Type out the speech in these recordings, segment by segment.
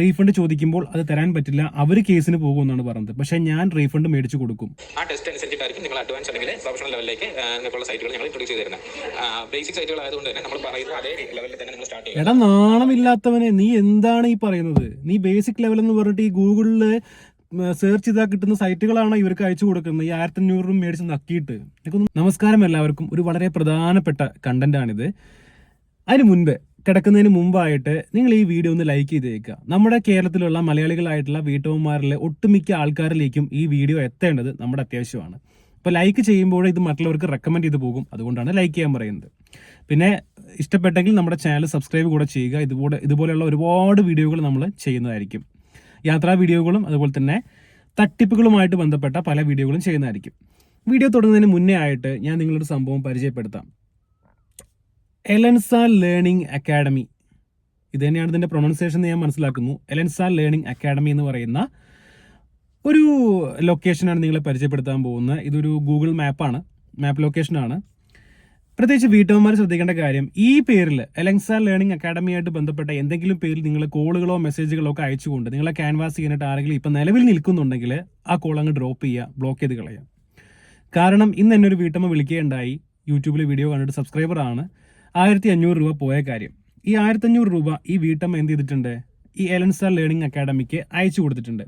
Refund ചോദിക്കുമ്പോൾ അത് തരാൻ പറ്റില്ല. അവർ കേസിന് പോകുമെന്നാണ് പറഞ്ഞത്. പക്ഷേ ഞാൻ റീഫണ്ട് മേടിച്ചു കൊടുക്കും. ആ ടെസ്റ്റ് അനുസരിച്ചിട്ടായിരിക്കും നിങ്ങൾ അഡ്വാൻസ് അല്ലെങ്കിൽ പ്രൊഫഷണൽ ലെവലിലേക്ക് നിങ്ങൾക്കുള്ള സൈറ്റുകൾ ഞങ്ങൾ ഇൻട്രൊഡ്യൂസ് ചെയ്ത് തരുന്നത്. ബേസിക് സൈറ്റുകൾ ആയതുകൊണ്ട് തന്നെ നമ്മൾ പറയുന്ന അതേ ലെവലിൽ തന്നെ നിങ്ങൾ സ്റ്റാർട്ട് ചെയ്യുക. എടാ നാണമില്ലാത്തവനെ നീ എന്താണ് ഈ പറയുന്നത്? നീ ബേസിക് ലെവൽ എന്ന് പറഞ്ഞിട്ട് ഈ ഗൂഗിളിൽ സെർച്ച് ചെയ്താൽ കിട്ടുന്ന സൈറ്റുകളാണ് ഇവർക്ക് അയച്ചു കൊടുക്കുന്നത്? ഈ ആയിരത്തി അഞ്ഞൂറ് രൂപ മേടിച്ച് നക്കിയിട്ട്. നമസ്കാരം എല്ലാവർക്കും. ഒരു വളരെ പ്രധാനപ്പെട്ട കണ്ടന്റ് ആണിത്. അതിന് മുൻപ് കിടക്കുന്നതിന് മുമ്പായിട്ട് നിങ്ങൾ ഈ വീഡിയോ ഒന്ന് ലൈക്ക് ചെയ്തേക്കുക. നമ്മുടെ കേരളത്തിലുള്ള മലയാളികളായിട്ടുള്ള വീട്ടമ്മമാരിലെ ഒട്ടുമിക്ക ആൾക്കാരിലേക്കും ഈ വീഡിയോ എത്തേണ്ടത് നമ്മുടെ അത്യാവശ്യമാണ്. അപ്പോൾ ലൈക്ക് ചെയ്യുമ്പോൾ ഇത് മറ്റുള്ളവർക്ക് റെക്കമെൻഡ് ചെയ്ത് പോകും. അതുകൊണ്ടാണ് ലൈക്ക് ചെയ്യാൻ പറയുന്നത്. പിന്നെ ഇഷ്ടപ്പെട്ടെങ്കിൽ നമ്മുടെ ചാനൽ സബ്സ്ക്രൈബ് കൂടെ ചെയ്യുക. ഇതുപോലെ ഇതുപോലെയുള്ള ഒരുപാട് വീഡിയോകൾ നമ്മൾ ചെയ്യുന്നതായിരിക്കും. യാത്രാ വീഡിയോകളും അതുപോലെ തന്നെ തട്ടിപ്പുകളുമായിട്ട് ബന്ധപ്പെട്ട പല വീഡിയോകളും ചെയ്യുന്നതായിരിക്കും. വീഡിയോ തുടങ്ങുന്നതിന് മുന്നേ ആയിട്ട് ഞാൻ നിങ്ങളൊരു സംഭവം പരിചയപ്പെടുത്താം. Elanza learning academy. ഇത് തന്നെയാണ് ഇതിന്റെ പ്രൊണൗൺസിയേഷൻ ഞാൻ മനസ്സിലാക്കുന്നു. എലൻസ ലേണിംഗ് അക്കാഡമി എന്ന് പറയുന്ന ഒരു ലൊക്കേഷനാണ് നിങ്ങളെ പരിചയപ്പെടുത്താൻ പോകുന്നത്. ഇതൊരു ഗൂഗിൾ മാപ്പാണ് മാപ്പ് ലൊക്കേഷനാണ് പ്രത്യേകിച്ച് വീട്ടമ്മമാർ ശ്രദ്ധിക്കേണ്ട കാര്യം ഈ പേരിൽ എലൻസ ലേണിംഗ് അക്കാഡമിയായിട്ട് ബന്ധപ്പെട്ട എന്തെങ്കിലും പേരിൽ നിങ്ങൾ കോളുകളോ മെസ്സേജുകളോ ഒക്കെ അയച്ചുകൊണ്ട് നിങ്ങളെ ക്യാൻവാസ് ചെയ്യാനായിട്ട് ആരെങ്കിലും ഇപ്പം നിലവിൽ നിൽക്കുന്നുണ്ടെങ്കിൽ ആ കോൾ അങ്ങ് ഡ്രോപ്പ് ചെയ്യുക ബ്ലോക്ക് ചെയ്ത് കളയാം കാരണം ഇന്ന് എന്നെ ഒരു വീട്ടമ്മ വിളിക്കുകയുണ്ടായി. യൂട്യൂബിൽ വീഡിയോ കണ്ടിട്ട് സബ്സ്ക്രൈബർ ആണ്. ആയിരത്തി അഞ്ഞൂറ് രൂപ പോയ കാര്യം. ഈ ആയിരത്തി അഞ്ഞൂറ് രൂപ ഈ വീട്ടമ്മ എന്ത് ചെയ്തിട്ടുണ്ട്? ഈ എലൻസ ലേണിംഗ് അക്കാഡമിക്ക് അയച്ചു കൊടുത്തിട്ടുണ്ട്.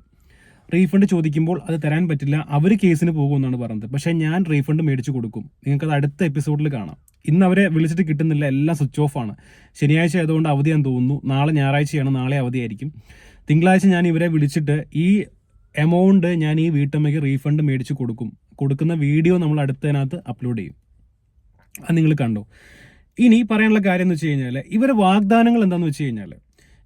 റീഫണ്ട് ചോദിക്കുമ്പോൾ അത് തരാൻ പറ്റില്ല അവർ കേസിന് പോകുമെന്നാണ് പറഞ്ഞത്. പക്ഷേ ഞാൻ റീഫണ്ട് മേടിച്ചു കൊടുക്കും. നിങ്ങൾക്കത് അടുത്ത എപ്പിസോഡിൽ കാണാം. ഇന്ന് അവരെ വിളിച്ചിട്ട് കിട്ടുന്നില്ല എല്ലാം സ്വിച്ച് ഓഫ് ആണ്. ശനിയാഴ്ച ആയതുകൊണ്ട് അവധിയാന്ന് തോന്നുന്നു. നാളെ ഞായറാഴ്ചയാണ് നാളെ അവധിയായിരിക്കും. തിങ്കളാഴ്ച ഞാൻ ഇവരെ വിളിച്ചിട്ട് ഈ എമൗണ്ട് ഞാൻ ഈ വീട്ടമ്മയ്ക്ക് റീഫണ്ട് മേടിച്ച് കൊടുക്കും. കൊടുക്കുന്ന വീഡിയോ നമ്മൾ അടുത്തതിനകത്ത് അപ്ലോഡ് ചെയ്യും. അത് നിങ്ങൾ കണ്ടോ? ഇനി പറയാനുള്ള കാര്യം എന്ന് വെച്ച് കഴിഞ്ഞാൽ ഇവരെ വാഗ്ദാനങ്ങൾ എന്താണെന്ന് വെച്ച് കഴിഞ്ഞാൽ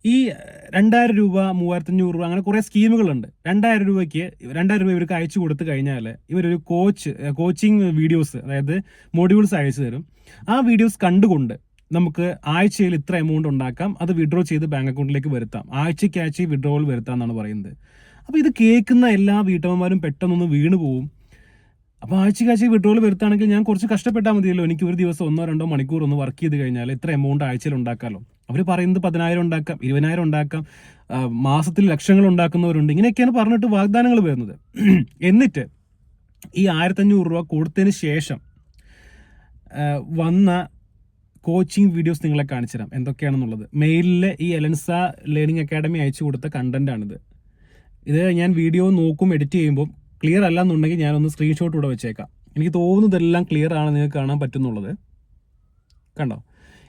ഈ രണ്ടായിരം രൂപ മൂവായിരത്തഞ്ഞൂറ് രൂപ അങ്ങനെ കുറേ സ്കീമുകളുണ്ട്. രണ്ടായിരം രൂപയ്ക്ക് രണ്ടായിരം രൂപ ഇവർക്ക് അയച്ചു കൊടുത്തു കഴിഞ്ഞാൽ ഇവരൊരു കോച്ച് കോച്ചിങ് വീഡിയോസ് അതായത് മോഡ്യൂൾസ് അയച്ചു തരും. ആ വീഡിയോസ് കണ്ടുകൊണ്ട് നമുക്ക് ആഴ്ചയിൽ ഇത്ര എമൗണ്ട് ഉണ്ടാക്കാം. അത് വിഡ്രോ ചെയ്ത് ബാങ്ക് അക്കൗണ്ടിലേക്ക് വരുത്താം. ആഴ്ചയ്ക്ക് ആഴ്ച വിഡ്രോവൽ വരുത്താം എന്നാണ് പറയുന്നത്. അപ്പോൾ ഇത് കേൾക്കുന്ന എല്ലാ വീട്ടമ്മമാരും പെട്ടെന്നൊന്ന് വീണ് പോവും അപ്പോൾ ആഴ്ച ആഴ്ച വിഡ്രോൾ വരുത്താണെങ്കിൽ ഞാൻ കുറച്ച് കഷ്ടപ്പെട്ടാൽ മതിയല്ലോ. എനിക്ക് ഒരു ദിവസം ഒന്നോ രണ്ടോ മണിക്കൂർ ഒന്ന് വർക്ക് ചെയ്ത് കഴിഞ്ഞാൽ ഇത്ര എമൗണ്ട് ആഴ്ചയിൽ ഉണ്ടാക്കാമല്ലോ അവർ പറയുന്നത് പതിനായിരം ഉണ്ടാക്കാം ഇരുപതിനായിരം ഉണ്ടാക്കാം മാസത്തിൽ ലക്ഷങ്ങൾ ഉണ്ടാക്കുന്നവരുണ്ട്. ഇങ്ങനെയൊക്കെയാണ് പറഞ്ഞിട്ട് വാഗ്ദാനങ്ങൾ വരുന്നത്. എന്നിട്ട് ഈ ആയിരത്തഞ്ഞൂറ് രൂപ കൊടുത്തതിന് ശേഷം വന്ന കോച്ചിങ് വീഡിയോസ് നിങ്ങളെ കാണിച്ചു തരാം. എന്തൊക്കെയാണെന്നുള്ളത്. മെയിലിൽ ഈ എലൻസ ലേണിംഗ് അക്കാഡമി അയച്ചു കൊടുത്ത കണ്ടന്റാണിത് ഇത് ഞാൻ വീഡിയോ നോക്കും എഡിറ്റ് ചെയ്യുമ്പോൾ ക്ലിയർ അല്ല എന്നുണ്ടെങ്കിൽ ഞാനൊന്ന് സ്ക്രീൻഷോട്ട് ഇവിടെ വെച്ചേക്കാം. എനിക്ക് തോന്നുന്നതെല്ലാം ക്ലിയർ ആണ് നിങ്ങൾക്ക് കാണാൻ പറ്റുന്നുള്ളത്. കണ്ടോ?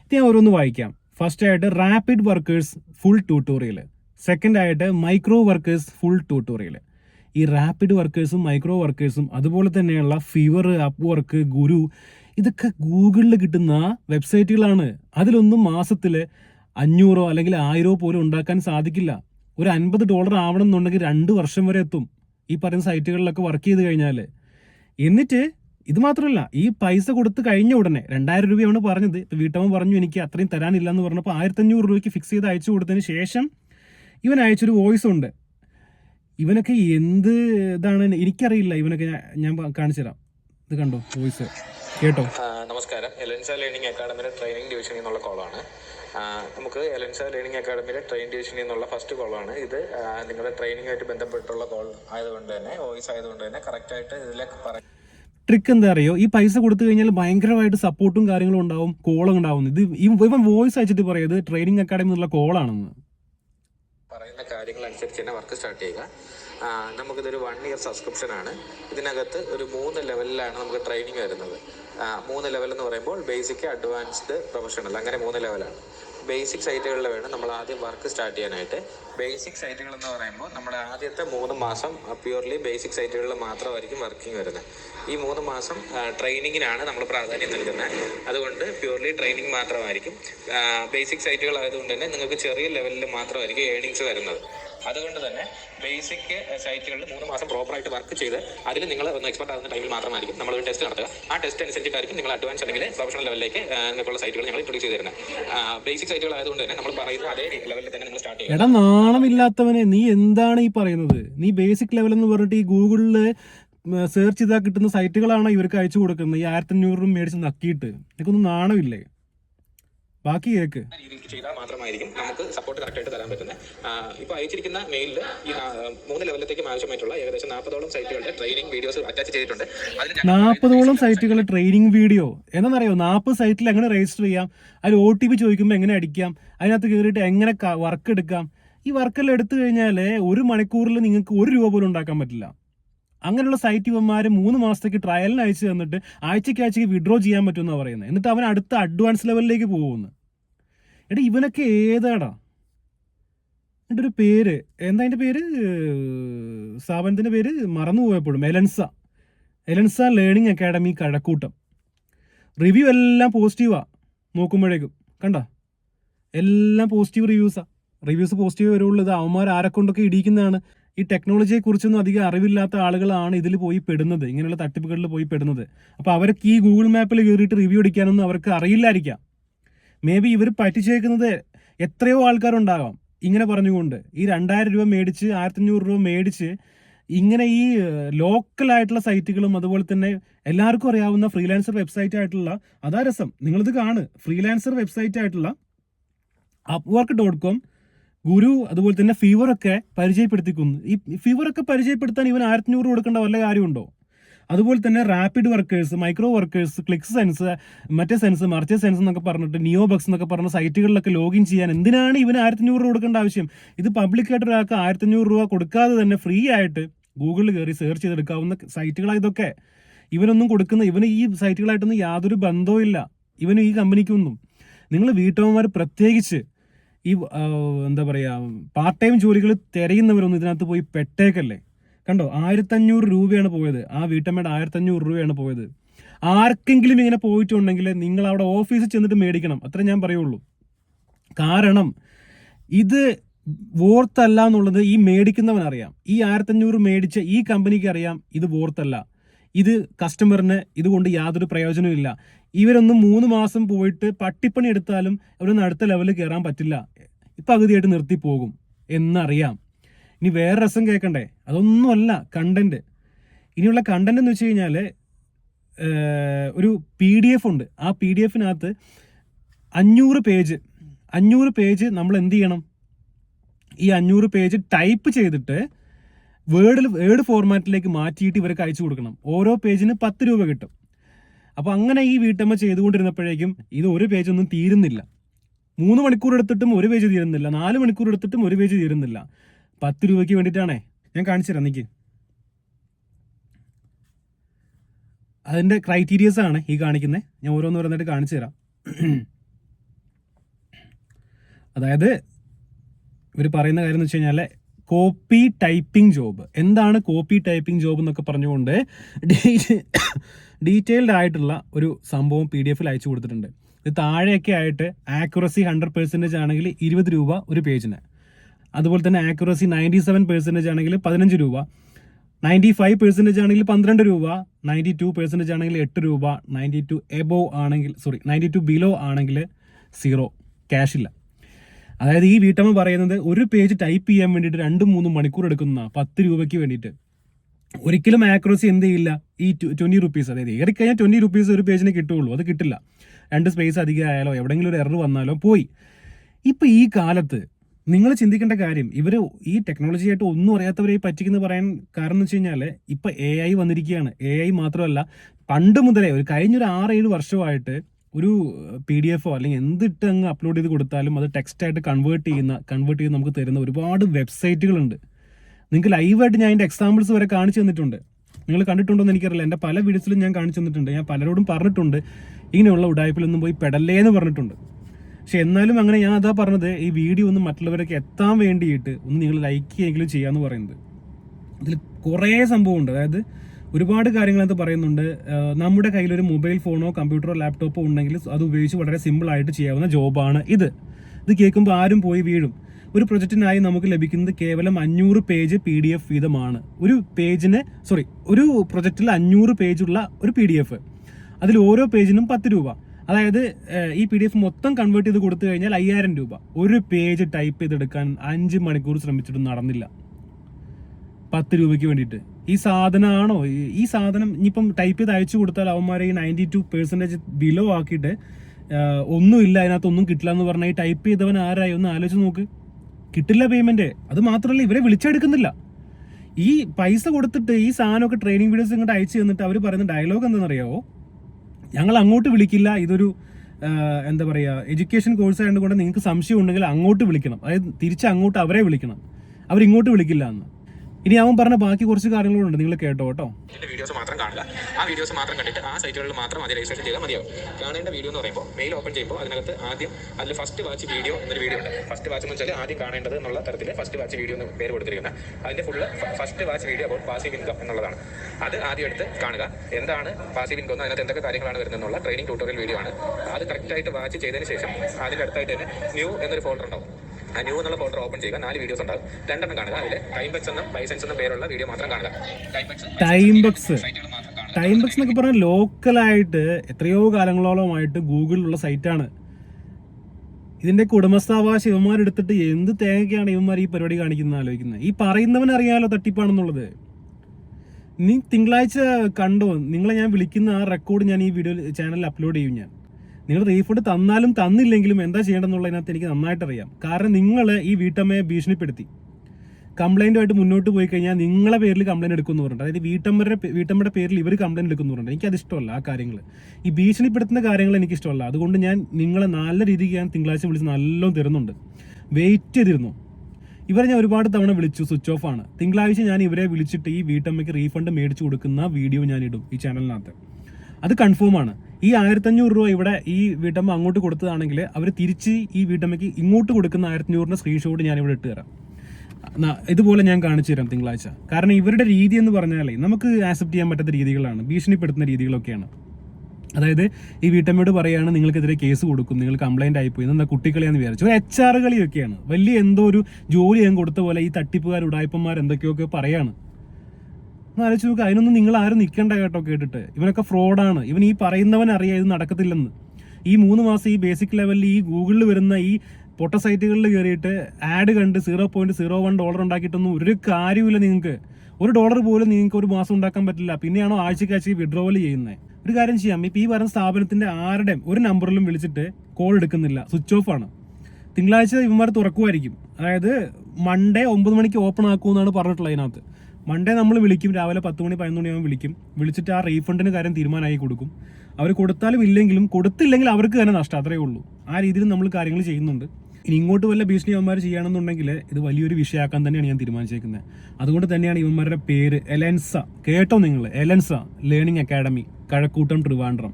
ഇത് ഞാൻ ഓരോന്ന് വായിക്കാം. ഫസ്റ്റ് ആയിട്ട് rapid workers full tutorial second ആയിട്ട് മൈക്രോ വർക്കേഴ്സ് ഫുൾ ട്യൂട്ടോറിയൽ ഈ റാപ്പിഡ് വർക്കേഴ്സും മൈക്രോ വർക്കേഴ്സും അതുപോലെ തന്നെയുള്ള ഫീവർ അപ്പ് വർക്ക് ഗുരു ഇതൊക്കെ ഗൂഗിളിൽ കിട്ടുന്ന വെബ്സൈറ്റുകളാണ്. അതിലൊന്നും മാസത്തിൽ അഞ്ഞൂറോ അല്ലെങ്കിൽ ആയിരോ പോലും ഉണ്ടാക്കാൻ സാധിക്കില്ല. ഒരു അൻപത് ഡോളർ ആവണം എന്നുണ്ടെങ്കിൽ രണ്ട് വർഷം വരെ എത്തും. ഈ പറയുന്ന സൈറ്റുകളിലൊക്കെ വർക്ക് ചെയ്ത് കഴിഞ്ഞാൽ എന്നിട്ട് ഇത് മാത്രമല്ല ഈ പൈസ കൊടുത്ത് കഴിഞ്ഞ ഉടനെ രണ്ടായിരം രൂപയാണ് പറഞ്ഞത്. ഇപ്പോൾ വീട്ടമ്മ പറഞ്ഞു എനിക്ക് അത്രയും തരാനില്ല എന്ന് പറഞ്ഞപ്പോൾ ആയിരത്തഞ്ഞൂറ് രൂപയ്ക്ക് ഫിക്സ് ചെയ്ത് അയച്ചു കൊടുത്തതിന് ശേഷം ഇവൻ അയച്ചൊരു വോയിസ് ഉണ്ട്. ഇവനൊക്കെ എന്ത് ഇതാണ്? എനിക്കറിയില്ല. ഇവനൊക്കെ ഞാൻ- കാണിച്ചു തരാം ഇത് കണ്ടോ? വോയിസ് കേട്ടോ? നമസ്കാരം. എലൻസ ലേണിംഗ് അക്കാഡമിയുടെ ട്രെയിനിങ് ഡിവിഷനിൽ നിന്നുള്ള കോളാണ്. നമുക്ക് എലൻസ ലേണിംഗ് അക്കാഡമിയുടെ ട്രെയിൻ ഡിവിഷനിൽ നിന്നുള്ള ഫസ്റ്റ് കോളാണ് ഇത്. നിങ്ങളുടെ ട്രെയിനിങ്ങുമായിട്ട് ബന്ധപ്പെട്ടുള്ള കോൾ ആയതുകൊണ്ട് തന്നെ വോയിസ് ആയതുകൊണ്ട് തന്നെ കറക്റ്റായിട്ട് ഇതിലേക്ക് പറയാം ട്രിക്ക് എന്താ അറിയോ? ഈ പൈസ കൊടുത്തു കഴിഞ്ഞാൽ ഭയങ്കരമായിട്ട് സപ്പോർട്ടും കാര്യങ്ങളും ഉണ്ടാവും കോളും ഉണ്ടാവും. ഇത് ഇവൻ വോയിസ് അയച്ചിട്ട് പറയുന്നത് ട്രെയിനിങ് അക്കാഡമി എന്നുള്ള കോളാണെന്ന് പറയുന്ന കാര്യങ്ങൾ അനുസരിച്ച് തന്നെ വർക്ക് സ്റ്റാർട്ട് ചെയ്യുക. നമുക്കിതൊരു വൺ ഇയർ സബ്സ്ക്രിപ്ഷൻ ആണ്. ഇതിനകത്ത് ഒരു മൂന്ന് ലെവലിലാണ് നമുക്ക് ട്രെയിനിങ് വരുന്നത്. മൂന്ന് ലെവൽ എന്ന് പറയുമ്പോൾ ബേസിക് അഡ്വാൻസ്ഡ് പ്രൊഫഷണൽ അങ്ങനെ മൂന്ന് ലെവലാണ് ബേസിക് സൈറ്റുകളിൽ വേണം നമ്മൾ ആദ്യം വർക്ക് സ്റ്റാർട്ട് ചെയ്യാനായിട്ട്. ബേസിക് സൈറ്റുകൾ എന്ന് പറയുമ്പോൾ നമ്മുടെ ആദ്യത്തെ മൂന്ന് മാസം പ്യൂർലി ബേസിക് സൈറ്റുകളിൽ മാത്രമായിരിക്കും വർക്കിംഗ് വരുന്നത്. ഈ മൂന്ന് മാസം ട്രെയിനിങ്ങിനാണ് നമ്മൾ പ്രാധാന്യം നൽകുന്നത്. അതുകൊണ്ട് പ്യൂർലി ട്രെയിനിങ് മാത്രമായിരിക്കും. ബേസിക് സൈറ്റുകൾ ആയതുകൊണ്ട് തന്നെ നിങ്ങൾക്ക് ചെറിയ ലെവലിൽ മാത്രമായിരിക്കും ഏണിങ്സ് വരുന്നത്. അതുകൊണ്ട് തന്നെ ബേസിക് സൈറ്റുകളിൽ മൂന്ന് മാസം പ്രോപ്പറായിട്ട് വർക്ക് ചെയ്ത് അതിൽ നിങ്ങൾ ഒന്ന് എക്സ്പെർട്ട് ആകുന്ന ടൈമിൽ മാത്രമായിരിക്കും നമ്മൾ ഒരു ടെസ്റ്റ് നടത്തുക. ആ ടെസ്റ്റ് അനുസരിച്ചിട്ടായിരിക്കും നിങ്ങൾ അഡ്വാൻസ് അല്ലെങ്കിൽ പ്രൊഫഷണൽ ലെവലിലേക്ക് നിങ്ങൾക്കുള്ള സൈറ്റുകൾ ഞങ്ങൾ ഇൻട്രൊഡ്യൂസ് ചെയ്ത് തരുന്നത്. ബേസിക് സൈറ്റുകൾ ആയതുകൊണ്ട് തന്നെ നമ്മൾ പറയുന്ന അതേ ലെവലിൽ തന്നെ നിങ്ങൾ സ്റ്റാർട്ട് ചെയ്യുക എടാ നാണമില്ലാത്തവനെ നീ എന്താണ് ഈ പറയുന്നത്? നീ ബേസിക് ലെവൽ എന്ന് പറഞ്ഞിട്ട് ഈ ഗൂഗിളിൽ സെർച്ച് ചെയ്താൽ കിട്ടുന്ന സൈറ്റുകളാണ് ഇവർക്ക് അയച്ചു കൊടുക്കുന്നത്? ഈ ആയിരത്തി അഞ്ഞൂറ് രൂപ മേടിച്ച് നക്കിയിട്ട്. എനിക്കൊന്നും നാണമില്ലേ? ബാക്കി കേക്ക്. രീതിയിൽ ചെയ്താൽ മാത്രമായിരിക്കും നമുക്ക് സപ്പോർട്ട് കറക്റ്റായിട്ട് തരാൻ പറ്റുന്നത് ഇപ്പോൾ അയച്ചിരിക്കുന്ന മെയിലിൽ ഈ മൂന്ന് ലെവലത്തേക്കും ആവശ്യമായിട്ടുള്ള ഏകദേശം നാൽപ്പതോളം സൈറ്റുകളുടെ ട്രെയിനിങ് വീഡിയോസ് അറ്റാച്ച് ചെയ്തിട്ടുണ്ട്. നാൽപ്പതോളം സൈറ്റുകളുടെ ട്രെയിനിങ് വീഡിയോ എന്നറിയോ? നാൽപ്പത് സൈറ്റിൽ എങ്ങനെ രജിസ്റ്റർ ചെയ്യാം? അതിൽ ഒ ടി പി ചോദിക്കുമ്പോൾ എങ്ങനെ അടിക്കാം? അതിനകത്ത് കയറിയിട്ട് എങ്ങനെ വർക്ക് എടുക്കാം? ഈ വർക്കെല്ലാം എടുത്തു കഴിഞ്ഞാൽ ഒരു മണിക്കൂറിൽ നിങ്ങൾക്ക് ഒരു രൂപ പോലും ഉണ്ടാക്കാൻ പറ്റില്ല. അങ്ങനെയുള്ള സൈറ്റ് ഇവന്മാർ മൂന്ന് മാസത്തേക്ക് ട്രയലിന് അയച്ചു തന്നിട്ട് ആഴ്ചയ്ക്ക് ആഴ്ചയ്ക്ക് വിഡ്രോ ചെയ്യാൻ പറ്റുമെന്നാണ് പറയുന്നത്. എന്നിട്ട് അവൻ അടുത്ത അഡ്വാൻസ് ലെവലിലേക്ക് പോകുന്നു. എടാ ഇവനൊക്കെ ഏതാടാ? എന്റെ ഒരു പേര്. എന്താ അതിന്റെ പേര്? സ്ഥാപനത്തിന്റെ പേര് മറന്നുപോയപ്പോഴും. Elanza. Elanza learning academy Kazhakkoottam. Review എല്ലാം പോസിറ്റീവാ നോക്കുമ്പോഴേക്കും. കണ്ട? എല്ലാം പോസിറ്റീവ് റിവ്യൂസാണ് റിവ്യൂസ് പോസിറ്റീവ് വരുള്ളൂ ഇത് അവന്മാർ ആരെ കൊണ്ടൊക്കെ ഇടിക്കുന്നതാണ്. ഈ ടെക്നോളജിയെ കുറിച്ചൊന്നും അധികം അറിവില്ലാത്ത ആളുകളാണ് ഇതിൽ പോയി പെടുന്നത്. ഇങ്ങനെയുള്ള തട്ടിപ്പുകളിൽ പോയി പെടുന്നത്. അപ്പോൾ അവർക്ക് ഈ ഗൂഗിൾ മാപ്പിൽ കയറിയിട്ട് റിവ്യൂ അടിക്കാനൊന്നും അവർക്ക് അറിയില്ലായിരിക്കാം. മേ ബി ഇവർ പറ്റിച്ചേക്കുന്നത് എത്രയോ ആൾക്കാരുണ്ടാകാം. ഇങ്ങനെ പറഞ്ഞുകൊണ്ട് ഈ രണ്ടായിരം രൂപ മേടിച്ച് ആയിരത്തഞ്ഞൂറ് രൂപ മേടിച്ച് ഇങ്ങനെ ഈ ലോക്കൽ ആയിട്ടുള്ള സൈറ്റുകളും അതുപോലെ തന്നെ എല്ലാവർക്കും അറിയാവുന്ന ഫ്രീലാൻസർ വെബ്സൈറ്റ് ആയിട്ടുള്ള അതാ രസം. നിങ്ങളിത് കാണ്. ഫ്രീലാൻസർ വെബ്സൈറ്റ് ആയിട്ടുള്ള അപ്വർക്ക് ഡോട്ട് കോം ഗുരു അതുപോലെ തന്നെ ഫീവർ ഒക്കെ പരിചയപ്പെടുത്തിക്കുന്നു. ഈ ഫീവർ ഒക്കെ പരിചയപ്പെടുത്താൻ ഇവൻ ആയിരത്തിനൂറ് കൊടുക്കേണ്ട വല്ല കാര്യമുണ്ടോ? അതുപോലെ തന്നെ rapid workers micro workers click sense മറ്റേ സെൻസ് മർച്ചേ സെൻസ് എന്നൊക്കെ പറഞ്ഞിട്ട് നിയോ ബക്സ് എന്നൊക്കെ പറഞ്ഞ സൈറ്റുകളിലൊക്കെ ലോഗിൻ ചെയ്യാൻ എന്തിനാണ് ഇവന് ആയിരത്തഞ്ഞൂറ് രൂപ കൊടുക്കേണ്ട ആവശ്യം? ഇത് പബ്ലിക്കായിട്ട് ഒരാൾക്ക് ആയിരത്തഞ്ഞൂറ് രൂപ കൊടുക്കാതെ തന്നെ ഫ്രീ ആയിട്ട് ഗൂഗിളിൽ കയറി സെർച്ച് ചെയ്തെടുക്കാവുന്ന സൈറ്റുകളാണ് ഇതൊക്കെ. ഇവനൊന്നും കൊടുക്കുന്ന ഇവന് ഈ സൈറ്റുകളായിട്ടൊന്നും യാതൊരു ബന്ധവും ഇല്ല ഇവന് ഈ കമ്പനിക്കൊന്നും നിങ്ങൾ വീട്ടമ്മമാർ പ്രത്യേകിച്ച് ഈ എന്താ പറയുക പാർട്ട് ടൈം ജോലികൾ തിരയുന്നവരൊന്നും ഇതിനകത്ത് പോയി പെട്ടേക്കല്ലേ? കണ്ടോ? ആയിരത്തഞ്ഞൂറ് രൂപയാണ് പോയത്. ആ വീട്ടമ്മയുടെ ആയിരത്തഞ്ഞൂറ് രൂപയാണ് പോയത്. ആർക്കെങ്കിലും ഇങ്ങനെ പോയിട്ടുണ്ടെങ്കിൽ നിങ്ങൾ അവിടെ ഓഫീസിൽ ചെന്നിട്ട് മേടിക്കണം. അത്ര ഞാൻ പറയുള്ളൂ. കാരണം ഇത് വോർത്തല്ല എന്നുള്ളത് ഈ മേടിക്കുന്നവൻ അറിയാം ഈ ആയിരത്തഞ്ഞൂറ് മേടിച്ച ഈ കമ്പനിക്ക് അറിയാം ഇത് വോർത്തല്ല ഇത് കസ്റ്റമറിന് ഇതുകൊണ്ട് യാതൊരു പ്രയോജനവും ഇല്ല. ഇവരൊന്നും മൂന്ന് മാസം പോയിട്ട് പട്ടിപ്പണി എടുത്താലും അവരൊന്നും അടുത്ത ലെവലിൽ കയറാൻ പറ്റില്ല. പകുതിയായിട്ട് നിർത്തി പോകും എന്നറിയാം. ഇനി വേറെ രസം കേൾക്കണ്ടേ? അതൊന്നുമല്ല കണ്ടന്റ് ഇനിയുള്ള കണ്ടന്റ് എന്ന് വെച്ച് കഴിഞ്ഞാൽ ഒരു പി ഡി എഫ് ഉണ്ട്. ആ പി ഡി എഫിനകത്ത് അഞ്ഞൂറ് പേജ് അഞ്ഞൂറ് പേജ് നമ്മൾ എന്ത് ചെയ്യണം? ഈ അഞ്ഞൂറ് പേജ് ടൈപ്പ് ചെയ്തിട്ട് വേർഡിൽ വേർഡ് ഫോർമാറ്റിലേക്ക് മാറ്റിയിട്ട് ഇവർക്ക് അയച്ചു കൊടുക്കണം. ഓരോ പേജിന് പത്ത് രൂപ കിട്ടും. അപ്പോൾ അങ്ങനെ ഈ വീട്ടമ്മ ചെയ്തുകൊണ്ടിരുന്നപ്പോഴേക്കും ഇത് ഒരു പേജൊന്നും തീരുന്നില്ല. മൂന്ന് മണിക്കൂർ എടുത്തിട്ടും ഒരു പേജ് തീരുന്നില്ല. നാല് മണിക്കൂർ എടുത്തിട്ടും ഒരു പേജ് തീരുന്നില്ല. പത്ത് രൂപയ്ക്ക് വേണ്ടിയിട്ടാണേ. ഞാൻ കാണിച്ചു തരാം എനിക്ക് അതിന്റെ ക്രൈറ്റീരിയസ് ആണ് ഈ കാണിക്കുന്നത് ഞാൻ ഓരോന്ന് ഓരോന്നായിട്ട് കാണിച്ചു തരാം. അതായത് ഇവർ പറയുന്ന കാര്യം എന്ന് വെച്ച് കഴിഞ്ഞാൽ കോപ്പി ടൈപ്പിംഗ് ജോബ് എന്താണ് കോപ്പി ടൈപ്പിംഗ് ജോബ് എന്നൊക്കെ പറഞ്ഞുകൊണ്ട് ഡീറ്റെയിൽഡ് ആയിട്ടുള്ള ഒരു സംഭവം പി ഡി എഫിൽ അയച്ചു കൊടുത്തിട്ടുണ്ട്. ഇത് താഴെയൊക്കെ ആയിട്ട് ആക്യുറസി ഹൺഡ്രഡ് പെർസെന്റേജ് ആണെങ്കിൽ ഇരുപത് രൂപ ഒരു പേജിന്. അതുപോലെ തന്നെ ആക്യുറസി നയന്റി സെവൻ പെർസെന്റേജ് ആണെങ്കിൽ പതിനഞ്ച് രൂപ. നയന്റി ഫൈവ് പെർസെന്റേജ് ആണെങ്കിൽ പന്ത്രണ്ട് രൂപ. നയന്റി ടു പെർസെന്റേജ് ആണെങ്കിൽ എട്ട് രൂപ. നയന്റി ടു എബോവ് ആണെങ്കിൽ സോറി നയന്റി ടു ബിലോ ആണെങ്കിൽ സീറോ ക്യാഷ് ഇല്ല. അതായത് ഈ വീട്ടമ്മ പറയുന്നത് ഒരു പേജ് ടൈപ്പ് ചെയ്യാൻ വേണ്ടിയിട്ട് രണ്ടും മൂന്നും മണിക്കൂർ എടുക്കുന്ന പത്ത് രൂപയ്ക്ക് വേണ്ടിയിട്ട്. ഒരിക്കലും ആക്യുറസി എന്ത് ചെയ്യില്ല? ഈ ട്വന്റി റുപ്പീസ് അതായത് ഏറിക്കഴിഞ്ഞാൽ ട്വന്റി റുപ്പീസ് ഒരു പേജിന് കിട്ടുള്ളൂ അത് കിട്ടില്ല. രണ്ട് സ്പേസ് അധികം ആയാലോ എവിടെയെങ്കിലും ഒരു എറർ വന്നാലോ പോയി. ഇപ്പം ഈ കാലത്ത് നിങ്ങൾ ചിന്തിക്കേണ്ട കാര്യം ഇവർ ഈ ടെക്നോളജി ആയിട്ട് ഒന്നും അറിയാത്തവരെ പറ്റിക്കുന്ന പറയാൻ കാരണം എന്ന് വെച്ച് കഴിഞ്ഞാൽ ഇപ്പം എ ഐ വന്നിരിക്കുകയാണ്. എ ഐ മാത്രമല്ല പണ്ട് മുതലേ ഒരു കഴിഞ്ഞൊരു ഏഴ് വർഷമായിട്ട് ഒരു പി ഡി എഫോ അല്ലെങ്കിൽ എന്തിട്ട് അങ്ങ് അപ്ലോഡ് ചെയ്ത് കൊടുത്താലും അത് ടെക്സ്റ്റായിട്ട് കൺവേർട്ട് ചെയ്യുന്ന കൺവേർട്ട് ചെയ്ത് നമുക്ക് തരുന്ന ഒരുപാട് വെബ്സൈറ്റുകളുണ്ട് നിങ്ങൾക്ക് ലൈവായിട്ട് ഞാൻ അതിന്റെ എക്സാമ്പിൾസ് വരെ കാണിച്ചു തന്നിട്ടുണ്ട്. നിങ്ങൾ കണ്ടിട്ടുണ്ടോ എന്ന് എനിക്കറിയില്ല. എന്റെ പല വീഡിയോസിലും ഞാൻ കാണിച്ചു തന്നിട്ടുണ്ട്. ഞാൻ പലരോടും പറഞ്ഞിട്ടുണ്ട്. ഇങ്ങനെയുള്ള ഉടായ്പിലൊന്നും പോയി പെടല്ലേ എന്ന് പറഞ്ഞിട്ടുണ്ട്. പക്ഷെ എന്നാലും അങ്ങനെ ഞാൻ അതാ പറഞ്ഞത് ഈ വീഡിയോ ഒന്ന് മറ്റുള്ളവരൊക്കെ എത്താൻ വേണ്ടിയിട്ട് ഒന്ന് നിങ്ങൾ ലൈക്ക് ചെയ്യുമെങ്കിലും ചെയ്യാന്ന് പറയുന്നത്. ഇതിൽ കുറേ സംഭവമുണ്ട്. അതായത് ഒരുപാട് കാര്യങ്ങളത് പറയുന്നുണ്ട്. നമ്മുടെ കയ്യിൽ ഒരു മൊബൈൽ ഫോണോ കമ്പ്യൂട്ടറോ ലാപ്ടോപ്പോ ഉണ്ടെങ്കിൽ അത് ഉപയോഗിച്ച് വളരെ സിമ്പിൾ ആയിട്ട് ചെയ്യാവുന്ന ജോബാണ് ഇത്. ഇത് കേൾക്കുമ്പോൾ ആരും പോയി വീഴും. ഒരു പ്രൊജക്റ്റിനായി നമുക്ക് ലഭിക്കുന്നത് കേവലം അഞ്ഞൂറ് പേജ് പി ഡി എഫ് വീതമാണ്. ഒരു പേജിന് സോറി ഒരു പ്രൊജക്റ്റിൽ അഞ്ഞൂറ് പേജുള്ള ഒരു പി ഡി എഫ് അതിൽ ഓരോ പേജിനും പത്ത് രൂപ. അതായത് ഈ പി ഡി എഫ് മൊത്തം കൺവേർട്ട് ചെയ്ത് കൊടുത്തു കഴിഞ്ഞാൽ അയ്യായിരം രൂപ. ഒരു പേജ് ടൈപ്പ് ചെയ്തെടുക്കാൻ അഞ്ച് മണിക്കൂർ ശ്രമിച്ചിട്ടും നടന്നില്ല. പത്ത് രൂപയ്ക്ക് വേണ്ടിയിട്ട്. ഈ സാധനമാണോ ഈ- സാധനം ഇനിയിപ്പം ടൈപ്പ് ചെയ്ത് അയച്ചു കൊടുത്താൽ അവന്മാരെ ഈ നയന്റി ടു പെർസെന്റേജ് ബിലോ ആക്കിയിട്ട് ഒന്നുമില്ല അതിനകത്ത് ഒന്നും കിട്ടില്ല എന്ന് പറഞ്ഞാൽ ഈ ടൈപ്പ് ചെയ്തവൻ ആരായി? ഒന്ന് ആലോചിച്ച് നോക്ക്. കിട്ടില്ല പേയ്മെന്റ് അത് മാത്രമല്ല ഇവരെ വിളിച്ചെടുക്കുന്നില്ല. ഈ പൈസ കൊടുത്തിട്ട് ഈ സാധനമൊക്കെ ട്രെയിനിങ് വീഡിയോസ് ഇങ്ങോട്ട് അയച്ചു തന്നിട്ട് അവർ പറയുന്ന ഡയലോഗ് എന്താണെന്നറിയാവോ? ഞങ്ങൾ അങ്ങോട്ട് വിളിക്കില്ല. ഇതൊരു എന്താ പറയുക എഡ്യൂക്കേഷൻ കോഴ്സ് ആയതുകൊണ്ട് നിങ്ങൾക്ക് സംശയം ഉണ്ടെങ്കിൽ അങ്ങോട്ട് വിളിക്കണം. അതായത് തിരിച്ച് അങ്ങോട്ട് അവരെ വിളിക്കണം. അവരിങ്ങോട്ട് വിളിക്കില്ല എന്ന്. ഇനി അവൻ പറഞ്ഞ ബാക്കി കുറച്ച് കാര്യങ്ങളുണ്ട്. നിങ്ങൾ കേട്ടോ കേട്ടോ. വീഡിയോസ് മാത്രം കാണുക. ആ വീഡിയോസ് മാത്രം കണ്ടിട്ട് ആ സൈറ്റുകളിൽ മാത്രം അത് രജിസ്ട്രേഷൻ ചെയ്താൽ മതിയാവും. കാണേണ്ട വീഡിയോ എന്ന് പറയുമ്പോൾ മെയിൽ ഓപ്പൺ ചെയ്യുമ്പോൾ അതിനകത്ത് ആദ്യം അതിൽ ഫസ്റ്റ് വാച്ച് വീഡിയോ എന്നൊരു വീഡിയോ ഉണ്ട്. ഫസ്റ്റ് വാച്ച് എന്ന് വെച്ചാൽ ആദ്യം കാണേണ്ടത് എന്നുള്ള തരത്തിൽ ഫസ്റ്റ് വാച്ച് വീഡിയോ എന്ന് പേര് കൊടുത്തിരിക്കുന്നത് അതിന്റെ ഫുള്ള് ഫസ്റ്റ് വാച്ച് വീഡിയോ അപ്പോൾ പാസീവ് ഇൻകം എന്നുള്ളതാണ്. അത് ആദ്യം എടുത്ത് കാണുക. എന്താണ് പാസീവ് ഇൻകം അതിനകത്ത് എന്തൊക്കെ കാര്യങ്ങളാണ് വരുന്നത് എന്നുള്ള ട്രെയിനിങ് ട്യൂട്ടോറിയൽ വീഡിയോ ആണ്. അത് കറക്റ്റ് ആയിട്ട് വാച്ച് ചെയ്തതിന് ശേഷം അതിന്റെ അടുത്തായിട്ട് തന്നെ ന്യൂ എന്നൊരു ഫോൾഡർ ഉണ്ടാവും. ന്യൂ എന്നുള്ള ഫോൾഡർ ഓപ്പൺ ചെയ്യുക. നാല് വീഡിയോസ് ഉണ്ടാകും രണ്ടെണ്ണം കാണുക. അതിൽ ടൈം ബക്സ് എന്നും ബൈസൻസ് എന്നും പേരുള്ള വീഡിയോ മാത്രം കാണുക. ടൈം ബക്സ് ടൈം ബക്സ് സൈറ്റുകൾ മാത്രം കാണുക. ടൈം ബക്സ് എന്നൊക്കെ പറഞ്ഞാൽ ലോക്കലായിട്ട് എത്രയോ കാലങ്ങളോളമായിട്ട് ഗൂഗിളിലുള്ള സൈറ്റാണ്. ഇതിന്റെ ഉടമസ്ഥാവകാശം ഇവന്മാർ എടുത്തിട്ട് എന്ത് തേങ്ങയ്ക്കാണ് ഇവന്മാർ ഈ പരിപാടി കാണിക്കുന്നത് ആലോചിക്കുന്നത്? ഈ പറയുന്നവൻ അറിയാലോ തട്ടിപ്പാണെന്നുള്ളത്. നീ തിങ്കളാഴ്ച കണ്ടോ? നിങ്ങളെ ഞാൻ വിളിക്കുന്ന ആ റെക്കോർഡ് ഞാൻ ഈ വീഡിയോ ചാനലിൽ അപ്ലോഡ് ചെയ്യും ഞാൻ. നിങ്ങൾ റീഫണ്ട് തന്നാലും തന്നില്ലെങ്കിലും എന്താ ചെയ്യേണ്ടതെന്നുള്ളതിനകത്ത് എനിക്ക് നന്നായിട്ട് അറിയാം. കാരണം നിങ്ങൾ ഈ വീട്ടമ്മയെ ഭീഷണിപ്പെടുത്തി. കംപ്ലൈന്റുമായിട്ട് മുന്നോട്ട് പോയി കഴിഞ്ഞാൽ നിങ്ങളെ പേരിൽ കംപ്ലൈന്റ് എടുക്കുമെന്ന് പറഞ്ഞിട്ട് അതായത് വീട്ടമ്മരുടെ വീട്ടമ്മയുടെ പേരിൽ ഇവർ കംപ്ലൈന്റ് എടുക്കുന്നു പറഞ്ഞിട്ട് എനിക്കത് ഇഷ്ടമല്ല ആ കാര്യങ്ങൾ ഈ ഭീഷണിപ്പെടുത്തുന്ന കാര്യങ്ങൾ എനിക്ക് ഇഷ്ടമല്ല. അതുകൊണ്ട് ഞാൻ നിങ്ങളെ നല്ല രീതിക്ക് ഞാൻ തിങ്കളാഴ്ച വിളിച്ച് നല്ലോണം തരുന്നുണ്ട്. വെയിറ്റ് ചെയ്തിരുന്നു. ഇവരെ ഞാൻ ഒരുപാട് തവണ വിളിച്ചു സ്വിച്ച് ഓഫ് ആണ്. തിങ്കളാഴ്ച ഞാൻ ഇവരെ വിളിച്ചിട്ട് ഈ വീട്ടമ്മയ്ക്ക് റീഫണ്ട് മേടിച്ചു കൊടുക്കുന്ന വീഡിയോ ഞാൻ ഇടും ഈ ചാനലിനകത്ത് അത് കൺഫേം ആണ്. ഈ ആയിരത്തഞ്ഞൂറ് രൂപ ഇവിടെ ഈ വീട്ടമ്മ അങ്ങോട്ട് കൊടുത്തതാണെങ്കിൽ അവർ തിരിച്ച് ഈ വീട്ടമ്മയ്ക്ക് ഇങ്ങോട്ട് കൊടുക്കുന്ന ആയിരത്തഞ്ഞൂറിന്റെ സ്ക്രീൻഷോട്ട് ഞാൻ ഇവിടെ ഇട്ട് തരാം. ഇതുപോലെ ഞാൻ കാണിച്ചു തരാം തിങ്കളാഴ്ച. കാരണം ഇവരുടെ രീതി എന്ന് പറഞ്ഞാലേ നമുക്ക് ആക്സെപ്റ്റ് ചെയ്യാൻ പറ്റാത്ത രീതികളാണ് ഭീഷണിപ്പെടുത്തുന്ന രീതികളൊക്കെയാണ്. അതായത് ഈ വീട്ടമ്മയോട് പറയുകയാണ് നിങ്ങൾക്കെതിരെ കേസ് കൊടുക്കും നിങ്ങൾ കംപ്ലൈന്റ് ആയിപ്പോയി എന്താ കുട്ടികളെയെന്ന് വിചാരിച്ചു. എച്ച് ആർ കളിയൊക്കെയാണ് വലിയ എന്തോ ഒരു ജോലി ഞാൻ കൊടുത്ത പോലെ ഈ തട്ടിപ്പുകാർ ഉടായ്പന്മാർ എന്തൊക്കെയൊക്കെ പറയാണ്. ഒന്ന് ആലോചിച്ച് നോക്കുക അതിനൊന്നും നിങ്ങൾ ആരും നിൽക്കണ്ട കേട്ടോ കേട്ടിട്ട്. ഇവനൊക്കെ ഫ്രോഡാണ് ഇവൻ ഈ പറയുന്നവൻ അറിയാം ഇത് നടക്കത്തില്ലെന്ന്. ഈ മൂന്ന് മാസം ഈ ബേസിക് ലെവലിൽ ഈ ഗൂഗിളിൽ വരുന്ന ഈ പൊട്ട സൈറ്റുകളിൽ കയറിയിട്ട് ആഡ് കണ്ട് zero point zero one dollar ഉണ്ടാക്കിയിട്ടൊന്നും ഒരു കാര്യമില്ല നിങ്ങൾക്ക്. ഒരു ഡോളർ പോലും നിങ്ങൾക്ക് ഒരു മാസം ഉണ്ടാക്കാൻ പറ്റില്ല. പിന്നെയാണോ ആഴ്ചക്കാഴ്ച വിഡ്രോവൽ ചെയ്യുന്നത് ഒരു കാര്യം ചെയ്യാം. ഇപ്പം ഈ പറഞ്ഞ സ്ഥാപനത്തിന്റെ ആരുടെയും ഒരു നമ്പറിലും വിളിച്ചിട്ട് കോൾ എടുക്കുന്നില്ല. സ്വിച്ച് ഓഫ് ആണ്. തിങ്കളാഴ്ച ഇവന്മാർ തുറക്കുമായിരിക്കും. അതായത് മൺഡേ ഒമ്പത് മണിക്ക് ഓപ്പൺ ആക്കുമെന്നാണ് പറഞ്ഞിട്ടുള്ളത് അതിനകത്ത്. മൺഡേ നമ്മൾ വിളിക്കും രാവിലെ പത്ത് മണി പതിനൊന്ന് മണിയാകുമ്പോൾ വിളിക്കും. വിളിച്ചിട്ട് ആ റീഫണ്ടിന് കാര്യം തീരുമാനമായി കൊടുക്കും. അവർ കൊടുത്താലും ഇല്ലെങ്കിലും കൊടുത്തില്ലെങ്കിൽ അവർക്ക് തന്നെ നഷ്ടം അത്രയേ ഉള്ളൂ. ആ രീതിയിൽ നമ്മൾ കാര്യങ്ങൾ ചെയ്യുന്നുണ്ട്. ഇനി ഇങ്ങോട്ട് വല്ല ഭീഷണി ഇവന്മാർ ചെയ്യണമെന്നുണ്ടെങ്കിൽ ഇത് വലിയൊരു വിഷയമാക്കാൻ തന്നെയാണ് ഞാൻ തീരുമാനിച്ചേക്കുന്നത് അതുകൊണ്ട് തന്നെയാണ് ഇവന്മാരുടെ പേര് എലൻസ. കേട്ടോ നിങ്ങൾ എലൻസ ലേണിംഗ് അക്കാഡമി കഴക്കൂട്ടം ട്രിവാൻഡ്രം.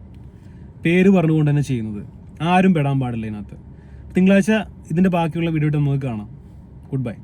പേര് പറഞ്ഞുകൊണ്ട് തന്നെ ചെയ്യുന്നത്. ആരും പെടാൻ പാടില്ല ഇതിനകത്ത്. തിങ്കളാഴ്ച ഇതിന്റെ ബാക്കിയുള്ള വീഡിയോ നമുക്ക് കാണാം. Good bye